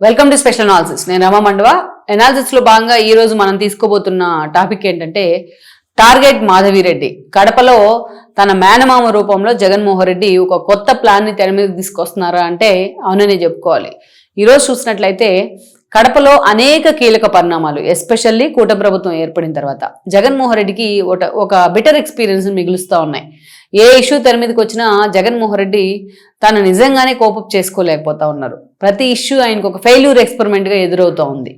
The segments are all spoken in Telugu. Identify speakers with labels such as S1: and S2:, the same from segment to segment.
S1: వెల్కమ్ టు స్పెషల్ అనాలిసిస్ నేను రమ మండవ. లో భాగంగా ఈరోజు మనం తీసుకోబోతున్న టాపిక్ ఏంటంటే టార్గెట్ మాధవిరెడ్డి కడపలో తన మేనమామ రూపంలో జగన్మోహన్ రెడ్డి ఒక కొత్త ప్లాన్ని తెర మీద తీసుకొస్తున్నారా అంటే అవుననే చెప్పుకోవాలి. ఈరోజు చూసినట్లయితే కడపలో అనేక కీలక పరిణామాలు ఎస్పెషల్లీ కూట ప్రభుత్వం ఏర్పడిన తర్వాత. జగన్మోహన్ రెడ్డికి ఒక ఒక బెటర్ ఎక్స్పీరియన్స్ మిగులుస్తూ ఉన్నాయి. ఏ ఇష్యూ తెర మీదకి వచ్చినా జగన్మోహన్ రెడ్డి తను నిజంగానే కోపప్ చేసుకోలేకపోతా ఉన్నారు. ప్రతి ఇష్యూ ఆయనకు ఒక ఫెయిల్యూర్ ఎక్స్పెరిమెంట్గా ఎదురవుతూ ఉంది.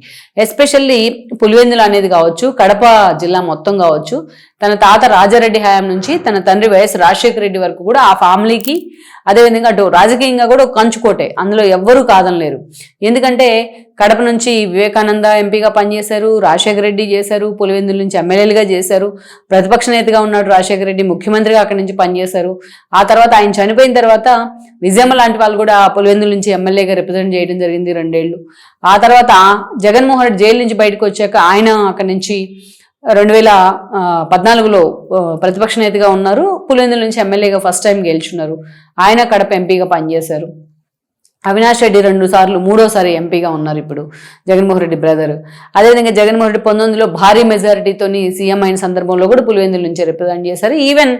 S1: ఎస్పెషల్లీ పులివెందులు అనేది కావచ్చు కడప జిల్లా మొత్తం కావచ్చు తన తాత రాజారెడ్డి హయాం నుంచి తన తండ్రి వైఎస్ రాజశేఖర రెడ్డి వరకు కూడా ఆ ఫ్యామిలీకి అదేవిధంగా అటు రాజకీయంగా కూడా ఒక కంచుకోటే. అందులో ఎవ్వరూ కాదనలేరు. ఎందుకంటే కడప నుంచి వివేకానంద ఎంపీగా పనిచేశారు రాజశేఖర రెడ్డి చేశారు పులివెందుల నుంచి ఎమ్మెల్యేలుగా చేశారు ప్రతిపక్ష నేతగా ఉన్నాడు రాజశేఖర రెడ్డి ముఖ్యమంత్రిగా అక్కడి నుంచి పనిచేశారు. ఆ తర్వాత ఆయన చనిపోయిన తర్వాత విజయమ్మ లాంటి వాళ్ళు కూడా పులివెందుల నుంచి ఎమ్మెల్యేగా రిప్రజెంట్ చేయడం జరిగింది రెండేళ్ళు ఆ తర్వాత జగన్మోహన్ రెడ్డి జైలు నుంచి బయటకు వచ్చాక ఆయన అక్కడి నుంచి రెండు వేల పద్నాలుగులో ప్రతిపక్ష నేతగా ఉన్నారు. పులివెందుల నుంచి ఎమ్మెల్యేగా ఫస్ట్ టైం గెలుచున్నారు. ఆయన కడప ఎంపీగా పనిచేశారు. అవినాష్ రెడ్డి రెండు సార్లు మూడోసారి ఎంపీగా ఉన్నారు ఇప్పుడు జగన్మోహన్ రెడ్డి బ్రదర్ అదేవిధంగా జగన్మోహన్ రెడ్డి పంతొమ్మిదిలో భారీ మెజారిటీతోని సీఎం అయిన సందర్భంలో కూడా పులివెందుల నుంచి రిప్రజెంట్ చేశారు. ఈవెన్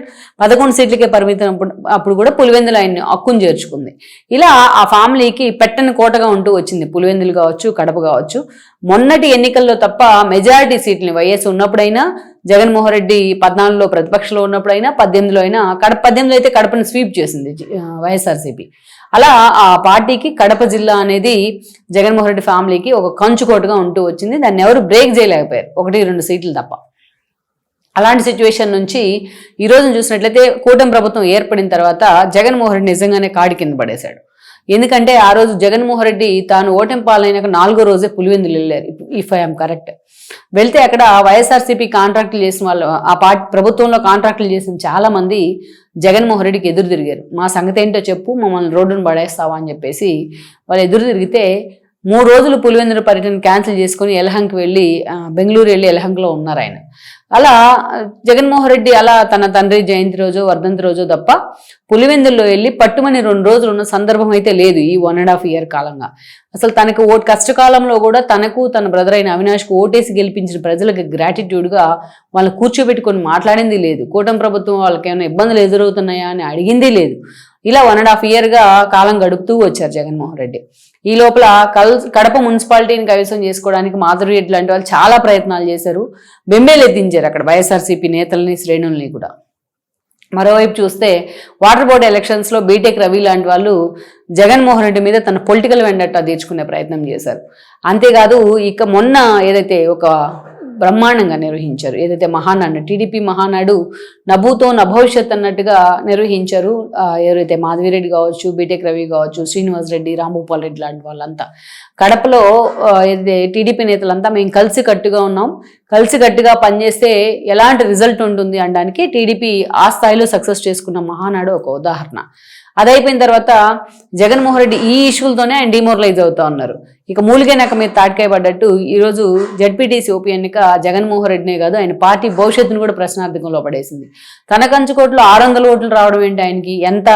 S1: పదకొండు సీట్లకే పరిమితం అప్పుడు కూడా పులివెందులు ఆయన్ని అక్కును చేర్చుకుంది. ఇలా ఆ ఫ్యామిలీకి పెట్టని కోటగా ఉంటూ వచ్చింది. పులివెందులు కావచ్చు కడప కావచ్చు. మొన్నటి ఎన్నికల్లో తప్ప మెజారిటీ సీట్లని వైఎస్ ఉన్నప్పుడైనా జగన్మోహన్ రెడ్డి పద్నాలుగులో ప్రతిపక్షంలో ఉన్నప్పుడైనా పద్దెనిమిదిలో అయినా కడప పద్దెనిమిదిలో అయితే కడపను స్వీప్ చేసింది వైఎస్ఆర్సీపీ. అలా ఆ పార్టీకి కడప జిల్లా అనేది జగన్మోహన్ రెడ్డి ఫ్యామిలీకి ఒక కంచుకోటుగా ఉంటూ వచ్చింది. దాన్ని ఎవరు బ్రేక్ చేయలేకపోయారు. ఒకటి రెండు సీట్లు తప్ప. అలాంటి సిచ్యువేషన్ నుంచి ఈరోజు చూసినట్లయితే కూటమి ప్రభుత్వం ఏర్పడిన తర్వాత జగన్మోహన్ రెడ్డి నిజంగానే కాడి కింద పడేశాడు. ఎందుకంటే ఆ రోజు జగన్మోహన్ రెడ్డి తాను ఓటింపాలైనాక నాలుగో రోజే పులివెందులు వెళ్ళారు. If I'm correct. వెళ్తే అక్కడ వైఎస్ఆర్సీపీ కాంట్రాక్టులు చేసిన వాళ్ళు ఆ పార్టీ ప్రభుత్వంలో కాంట్రాక్టులు చేసిన చాలా మంది జగన్మోహన్ రెడ్డికి ఎదురు తిరిగారు. మా సంగతి ఏంటో చెప్పు మమ్మల్ని రోడ్డును పడేస్తావా అని చెప్పేసి వాళ్ళు ఎదురు తిరిగితే మూడు రోజులు పులివెందుల పర్యటన క్యాన్సిల్ చేసుకుని ఎలహంకి వెళ్ళి బెంగళూరు వెళ్ళి ఎలహంక్లో ఉన్నారు ఆయన. అలా జగన్మోహన్ రెడ్డి అలా తన తండ్రి జయంతి రోజు వర్ధంతి రోజు తప్ప పులివెందుల్లో వెళ్ళి పట్టుమని రెండు రోజులు ఉన్న సందర్భం అయితే లేదు ఈ వన్ అండ్ హాఫ్ ఇయర్ కాలంగా. అసలు తనకు ఓటు కష్టకాలంలో కూడా తనకు తన బ్రదర్ అయిన అవినాష్కు ఓటేసి గెలిపించిన ప్రజలకు గ్రాటిట్యూడ్గా వాళ్ళని కూర్చోబెట్టుకొని మాట్లాడింది లేదు. కూటమి ప్రభుత్వం వాళ్ళకి ఏమైనా ఇబ్బందులు ఎదురవుతున్నాయా అని అడిగింది లేదు. ఇలా వన్ అండ్ హాఫ్ ఇయర్గా కాలం గడుపుతూ వచ్చారు జగన్మోహన్ రెడ్డి. ఈ లోపల కల్ కడప మున్సిపాలిటీని కైవసం చేసుకోవడానికి మాధురి రెడ్డి లాంటి వాళ్ళు చాలా ప్రయత్నాలు చేశారు. బెంబేలెత్తించారు అక్కడ వైఎస్ఆర్సీపీ నేతల్ని శ్రేణుల్ని కూడా. మరోవైపు చూస్తే వాటర్ బోర్డు ఎలక్షన్స్లో బీటెక్ రవి లాంటి వాళ్ళు జగన్మోహన్ రెడ్డి మీద తన పొలిటికల్ వెండట్ట తీర్చుకునే ప్రయత్నం చేశారు. అంతేకాదు ఇక మొన్న ఏదైతే ఒక బ్రహ్మాండంగా నిర్వహించారు. ఏదైతే మహానాడు టీడీపీ మహానాడు నభూతో నభవిష్యత్ అన్నట్టుగా నిర్వహించారు. ఎవరైతే మాధవిరెడ్డి కావచ్చు బీటెక్ రవి కావచ్చు శ్రీనివాస్ రెడ్డి రాంభూపాల్ రెడ్డి లాంటి వాళ్ళంతా. కడపలో ఏదైతే టీడీపీ నేతలంతా మేము కలిసి కట్టుగా ఉన్నాం. కలిసి కట్టుగా పనిచేస్తే ఎలాంటి రిజల్ట్ ఉంటుంది అనడానికి టీడీపీ ఆ స్థాయిలో సక్సెస్ చేసుకున్న మహానాడు ఒక ఉదాహరణ. అదైపోయిన తర్వాత జగన్మోహన్ రెడ్డి ఈ ఇష్యూలతోనే ఆయన డిమోరలైజ్ అవుతా ఉన్నారు. ఇక మూలిగైనాక మీరు తాటికాయ పడ్డట్టు ఈరోజు జడ్పీటీసీ ఓపీ ఎన్నిక జగన్మోహన్ రెడ్డినే కాదు ఆయన పార్టీ భవిష్యత్తును కూడా ప్రశ్నార్థకంలో పడేసింది. తన కంచుకోట్లు ఆరు వందల ఓట్లు రావడం ఏంటి ఆయనకి? ఎంత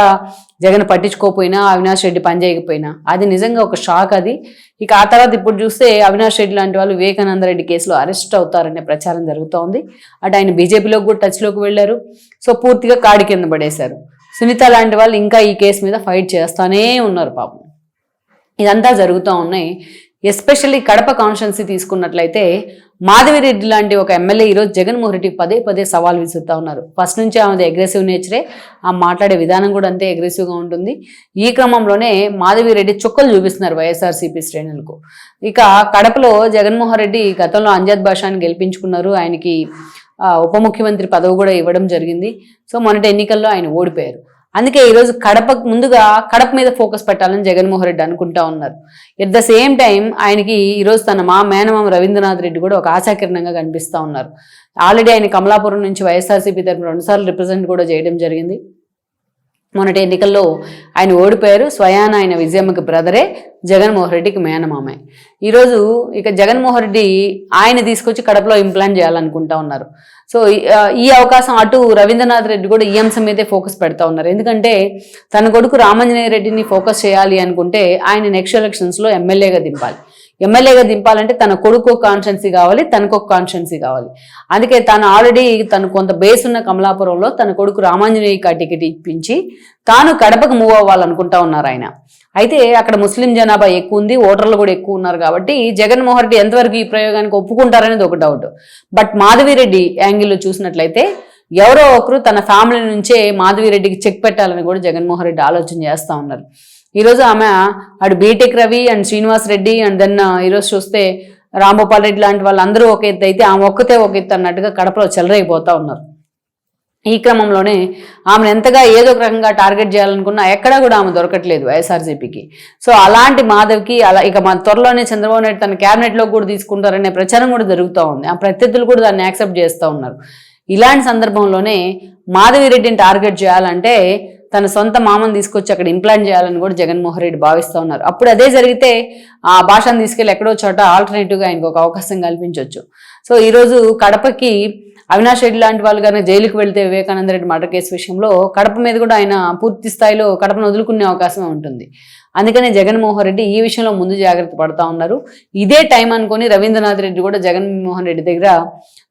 S1: జగన్ పట్టించుకోకపోయినా అవినాష్ రెడ్డి పనిచేయకపోయినా అది నిజంగా ఒక షాక్ అది. ఇక ఆ తర్వాత ఇప్పుడు చూస్తే అవినాష్ రెడ్డి లాంటి వాళ్ళు వివేకానంద రెడ్డి కేసులో అరెస్ట్ అవుతారనే ప్రచారం జరుగుతూ ఉంది అటు ఆయన బీజేపీలోకి కూడా టచ్లోకి వెళ్ళారు. సో పూర్తిగా కాడి కింద పడేశారు. సునీత లాంటి వాళ్ళు ఇంకా ఈ కేసు మీద ఫైట్ చేస్తూనే ఉన్నారు పాపం. ఇదంతా జరుగుతూ ఉన్నాయి. ఎస్పెషల్లీ కడప కాన్స్టిట్యున్సీ తీసుకున్నట్లయితే మాధవిరెడ్డి లాంటి ఒక ఎమ్మెల్యే ఈరోజు జగన్మోహన్ రెడ్డి పదే పదే సవాల్ విసురుతూ ఉన్నారు. ఫస్ట్ నుంచి ఆమెది అగ్రెసివ్ నేచరే ఆ మాట్లాడే విధానం కూడా అంతే అగ్రెసివ్గా ఉంటుంది. ఈ క్రమంలోనే మాధవిరెడ్డి చుక్కలు చూపిస్తున్నారు వైఎస్ఆర్సీపీ శ్రేణులకు. ఇక కడపలో జగన్మోహన్ రెడ్డి గతంలో అంజద్ భాషాని గెలిపించుకున్నారు. ఆయనకి ఉప ముఖ్యమంత్రి పదవి కూడా ఇవ్వడం జరిగింది. సో మొన్నటి ఎన్నికల్లో ఆయన ఓడిపోయారు. అందుకే ఈరోజు కడప ముందుగా కడప మీద ఫోకస్ పెట్టాలని జగన్మోహన్ రెడ్డి అనుకుంటా ఉన్నారు. ఎట్ ద సేమ్ టైం ఆయనకి ఈరోజు తన మా మేనమామ రవీంద్రనాథ్ రెడ్డి కూడా ఒక ఆశాకిరణంగా కనిపిస్తూ ఉన్నారు. ఆల్రెడీ ఆయన కమలాపురం నుంచి వైఎస్ఆర్సీపీ తరఫున రెండుసార్లు రిప్రజెంట్ కూడా చేయడం జరిగింది. మొన్నటి ఎన్నికల్లో ఆయన ఓడిపోయారు. స్వయాన ఆయన విజయమ్మకి బ్రదరే జగన్మోహన్ రెడ్డికి మేనమామ. ఈరోజు ఇక జగన్మోహన్ రెడ్డి ఆయన తీసుకొచ్చి కడపలో ఇంప్లాంట్ చేయాలనుకుంటా ఉన్నారు. సో ఈ- అవకాశం అటు రవీంద్రనాథ్ రెడ్డి కూడా ఈ అంశం మీదే ఫోకస్ పెడతా ఉన్నారు. ఎందుకంటే తన కొడుకు రామంజనేయ రెడ్డిని ఫోకస్ చేయాలి అనుకుంటే ఆయన నెక్స్ట్ ఎలక్షన్స్లో ఎమ్మెల్యేగా దింపాలి. ఎమ్మెల్యేగా దింపాలంటే తన కొడుకు ఒక కాన్స్టెన్సీ కావాలి తనకు ఒక కాన్స్టెన్సీ కావాలి. అందుకే తను ఆల్రెడీ తను కొంత బేస్ ఉన్న కమలాపురంలో తన కొడుకు రామాంజనేయ టికెట్ ఇప్పించి తాను కడపకు మూవ్ అవ్వాలనుకుంటా ఉన్నారు ఆయన. అయితే అక్కడ ముస్లిం జనాభా ఎక్కువ ఉంది ఓటర్లు కూడా ఎక్కువ ఉన్నారు కాబట్టి జగన్మోహన్ రెడ్డి ఎంతవరకు ఈ ప్రయోగానికి ఒప్పుకుంటారనేది ఒక డౌట్ బట్ మాధవిరెడ్డి యాంగిల్లో చూసినట్లయితే ఎవరో ఒకరు తన ఫ్యామిలీ నుంచే మాధవిరెడ్డికి చెక్ పెట్టాలని కూడా జగన్మోహన్ రెడ్డి ఆలోచన చేస్తూ ఉన్నారు. ఈరోజు ఆమె అటు BTech Ravi and Srinivas Reddy and then ఈరోజు చూస్తే రాంగోపాల్ రెడ్డి లాంటి వాళ్ళందరూ ఒక ఎత్తు అయితే ఆమె ఒక్కతే ఒక ఎత్తు అన్నట్టుగా కడపలో చెలరైపోతా ఉన్నారు. ఈ క్రమంలోనే ఆమెను ఎంతగా ఏదో ఒక రకంగా టార్గెట్ చేయాలనుకున్నా ఎక్కడా కూడా ఆమె దొరకట్లేదు వైఎస్ఆర్సీపీకి. సో అలాంటి మాధవ్కి అలా ఇక మన త్వరలోనే చంద్రబాబు నాయుడు తన క్యాబినెట్లో కూడా తీసుకుంటారనే ప్రచారం కూడా జరుగుతూ ఉంది. ఆ ప్రత్యర్థులు కూడా దాన్ని యాక్సెప్ట్ చేస్తూ ఉన్నారు. ఇలాంటి సందర్భంలోనే మాధవిరెడ్డిని టార్గెట్ చేయాలంటే తన సొంత మామని తీసుకొచ్చి అక్కడ ఇంప్లాంట్ చేయాలని కూడా జగన్మోహన్ రెడ్డి భావిస్తూ ఉన్నారు. అప్పుడు అదే జరిగితే ఆ భాషను తీసుకెళ్ళి ఎక్కడో చోట ఆల్టర్నేటివ్గా ఆయనకు ఒక అవకాశం కల్పించవచ్చు సో ఈరోజు కడపకి అవినాష్ రెడ్డి లాంటి వాళ్ళు కనుక జైలుకు వెళ్తే వివేకానంద రెడ్డి మర్డర్ కేసు విషయంలో కడప మీద కూడా ఆయన పూర్తి స్థాయిలో కడపను వదులుకునే అవకాశం ఉంటుంది. అందుకనే జగన్మోహన్ రెడ్డి ఈ విషయంలో ముందు జాగ్రత్త పడతా ఉన్నారు. ఇదే టైం అనుకొని రవీంద్రనాథ్ రెడ్డి కూడా జగన్మోహన్ రెడ్డి దగ్గర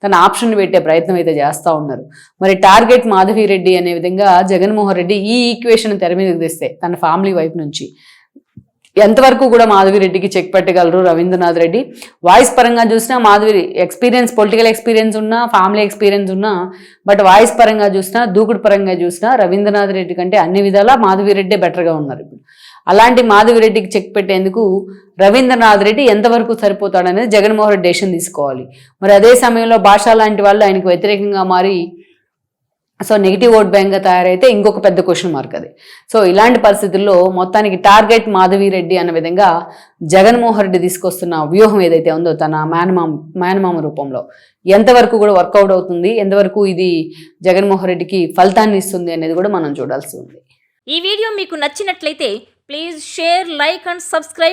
S1: తన ఆప్షన్ పెట్టే ప్రయత్నం అయితే చేస్తూ ఉన్నారు. మరి టార్గెట్ మాధవి రెడ్డి అనే విధంగా జగన్మోహన్ రెడ్డి ఈ ఈక్వేషన్ తెర మీదకి తెస్తే తన ఫ్యామిలీ వైపు నుంచి ఎంతవరకు కూడా మాధవిరెడ్డికి చెక్ పెట్టగలరు రవీంద్రనాథ్ రెడ్డి? వాయిస్ పరంగా చూసినా మాధవి ఎక్స్పీరియన్స్ పొలిటికల్ ఎక్స్పీరియన్స్ ఉన్నా ఫ్యామిలీ ఎక్స్పీరియన్స్ ఉన్నా బట్ వాయిస్ పరంగా చూసినా దూకుడు పరంగా చూసినా రవీంద్రనాథ్ రెడ్డి కంటే అన్ని విధాలా మాధవి రెడ్డే బెటర్గా ఉన్నారు ఇప్పుడు. అలాంటి మాధవి రెడ్డికి చెక్ పెట్టేందుకు రవీంద్రనాథ్ రెడ్డి ఎంతవరకు సరిపోతాడనేది జగన్మోహన్ రెడ్డి డెసిషన్ తీసుకోవాలి. మరి అదే సమయంలో భాష లాంటి వాళ్ళు ఆయనకు వ్యతిరేకంగా మారి సో నెగిటివ్ ఓట్ బ్యాంక్గా తయారైతే ఇంకొక పెద్ద క్వశ్చన్ మార్క్ అది. సో ఇలాంటి పరిస్థితుల్లో మొత్తానికి టార్గెట్ మాధవి రెడ్డి అన్న విధంగా జగన్మోహన్ రెడ్డి తీసుకొస్తున్న వ్యూహం ఏదైతే ఉందో తన మేనమామ మేనమామ రూపంలో ఎంతవరకు కూడా వర్కౌట్ అవుతుంది ఎంతవరకు ఇది జగన్మోహన్ రెడ్డికి ఫలితాన్ని ఇస్తుంది అనేది కూడా మనం చూడాల్సి ఉంది.
S2: ఈ వీడియో మీకు నచ్చినట్లయితే please share like and subscribe